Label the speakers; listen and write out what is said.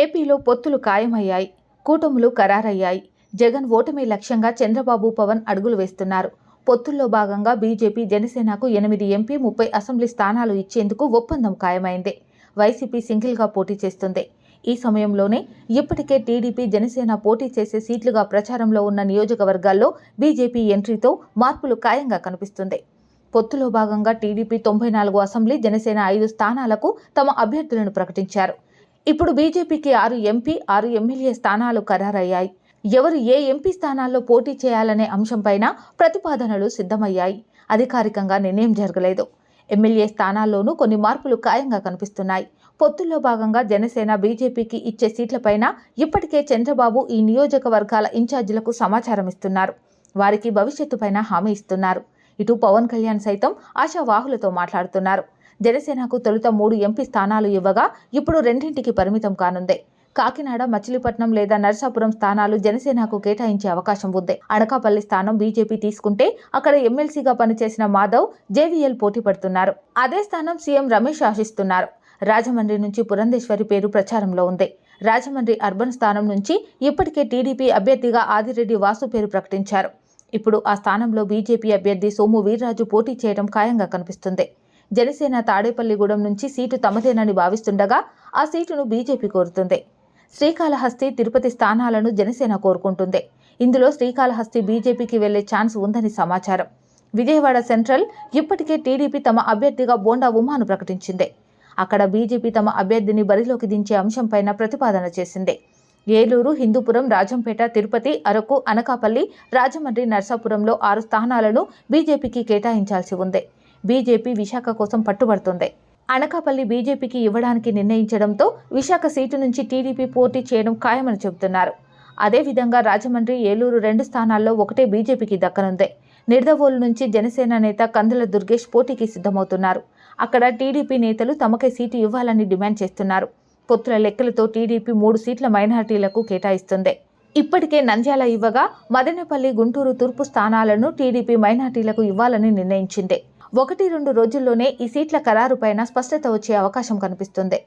Speaker 1: ఏపీలో పొత్తులు ఖాయమయ్యాయి కూటములు ఖరారయ్యాయి. జగన్ ఓటమి లక్ష్యంగా చంద్రబాబు పవన్ అడుగులు వేస్తున్నారు. పొత్తుల్లో భాగంగా బీజేపీ జనసేనకు ఎనిమిది ఎంపీ ముప్పై అసెంబ్లీ స్థానాలు ఇచ్చేందుకు ఒప్పందం ఖాయమైంది. వైసీపీ సింగిల్గా పోటీ చేస్తుంది. ఈ సమయంలోనే ఇప్పటికే టీడీపీ జనసేన పోటీ చేసే సీట్లుగా ప్రచారంలో ఉన్న నియోజకవర్గాల్లో బీజేపీ ఎంట్రీతో మార్పులు ఖాయంగా కనిపిస్తుంది. పొత్తులో భాగంగా టీడీపీ తొంభై నాలుగు అసెంబ్లీ జనసేన ఐదు స్థానాలకు తమ అభ్యర్థులను ప్రకటించారు. ఇప్పుడు బీజేపీకి ఆరు ఎంపీ ఆరు ఎమ్మెల్యే స్థానాలు ఖరారయ్యాయి. ఎవరు ఏ ఎంపీ స్థానాల్లో పోటీ చేయాలనే అంశంపైన ప్రతిపాదనలు సిద్ధమయ్యాయి. అధికారికంగా నిర్ణయం జరగలేదు. ఎమ్మెల్యే స్థానాల్లోనూ కొన్ని మార్పులు ఖాయంగా కనిపిస్తున్నాయి. పొత్తుల్లో భాగంగా జనసేన బీజేపీకి ఇచ్చే సీట్లపైన ఇప్పటికే చంద్రబాబు ఈ నియోజకవర్గాల ఇన్ఛార్జీలకు సమాచారం ఇస్తున్నారు. వారికి భవిష్యత్తుపైన హామీ ఇస్తున్నారు. ఇటు పవన్ కళ్యాణ్ సైతం ఆశావాహులతో మాట్లాడుతున్నారు. జనసేనకు తొలుత మూడు ఎంపీ స్థానాలు ఇవ్వగా ఇప్పుడు రెండింటికి పరిమితం కానుంది. కాకినాడ మచిలీపట్నం లేదా నరసాపురం స్థానాలు జనసేనకు కేటాయించే అవకాశం ఉంది. అనకాపల్లి స్థానం బీజేపీ తీసుకుంటే అక్కడ ఎమ్మెల్సీగా పనిచేసిన మాధవ్ జేవీఎల్ పోటీ పడుతున్నారు. అదే స్థానం సీఎం రమేష్ ఆశిస్తున్నారు. రాజమండ్రి నుంచి పురంధేశ్వరి పేరు ప్రచారంలో ఉంది. రాజమండ్రి అర్బన్ స్థానం నుంచి ఇప్పటికే టీడీపీ అభ్యర్థిగా ఆదిరెడ్డి వాసు పేరు ప్రకటించారు. ఇప్పుడు ఆ స్థానంలో బీజేపీ అభ్యర్థి సోము వీర్రాజు పోటీ చేయడం ఖాయంగా కనిపిస్తుంది. జనసేన తాడేపల్లిగూడెం నుంచి సీటు తమదేనని భావిస్తుండగా ఆ సీటును బీజేపీ కోరుతుంది. శ్రీకాళహస్తి తిరుపతి స్థానాలను జనసేన కోరుకుంటుంది. ఇందులో శ్రీకాళహస్తి బీజేపీకి వెళ్ళే ఛాన్స్ ఉందని సమాచారం. విజయవాడ సెంట్రల్ ఇప్పటికే టీడీపీ తమ అభ్యర్థిగా బోండా ఉమాను ప్రకటించింది. అక్కడ బీజేపీ తమ అభ్యర్థిని బరిలోకి దించే అంశంపైన ప్రతిపాదన చేసింది. ఏలూరు హిందూపురం రాజంపేట తిరుపతి అరకు అనకాపల్లి రాజమండ్రి నర్సాపురంలో ఆరు స్థానాలను బీజేపీకి కేటాయించాల్సి ఉంది. బీజేపీ విశాఖ కోసం పట్టుబడుతుంది. అనకాపల్లి బీజేపీకి ఇవ్వడానికి నిర్ణయించడంతో విశాఖ సీటు నుంచి టీడీపీ పోటీ చేయడం ఖాయమని చెబుతున్నారు. అదేవిధంగా రాజమండ్రి ఏలూరు రెండు స్థానాల్లో ఒకటే బీజేపీకి దక్కనుంది. నిర్దవోలు నుంచి జనసేన నేత కందుల దుర్గేష్ పోటీకి సిద్ధమవుతున్నారు. అక్కడ టీడీపీ నేతలు తమకే సీటు ఇవ్వాలని డిమాండ్ చేస్తున్నారు. పొత్తుల లెక్కలతో టీడీపీ మూడు సీట్ల మైనార్టీలకు కేటాయిస్తుంది. ఇప్పటికే నంద్యాల ఇవ్వగా మదనపల్లి గుంటూరు తూర్పు స్థానాలను టీడీపీ మైనార్టీలకు ఇవ్వాలని నిర్ణయించింది. ఒకటి రెండు రోజుల్లోనే ఈ సీట్ల ఖరారుపైన స్పష్టత వచ్చే అవకాశం కనిపిస్తుంది.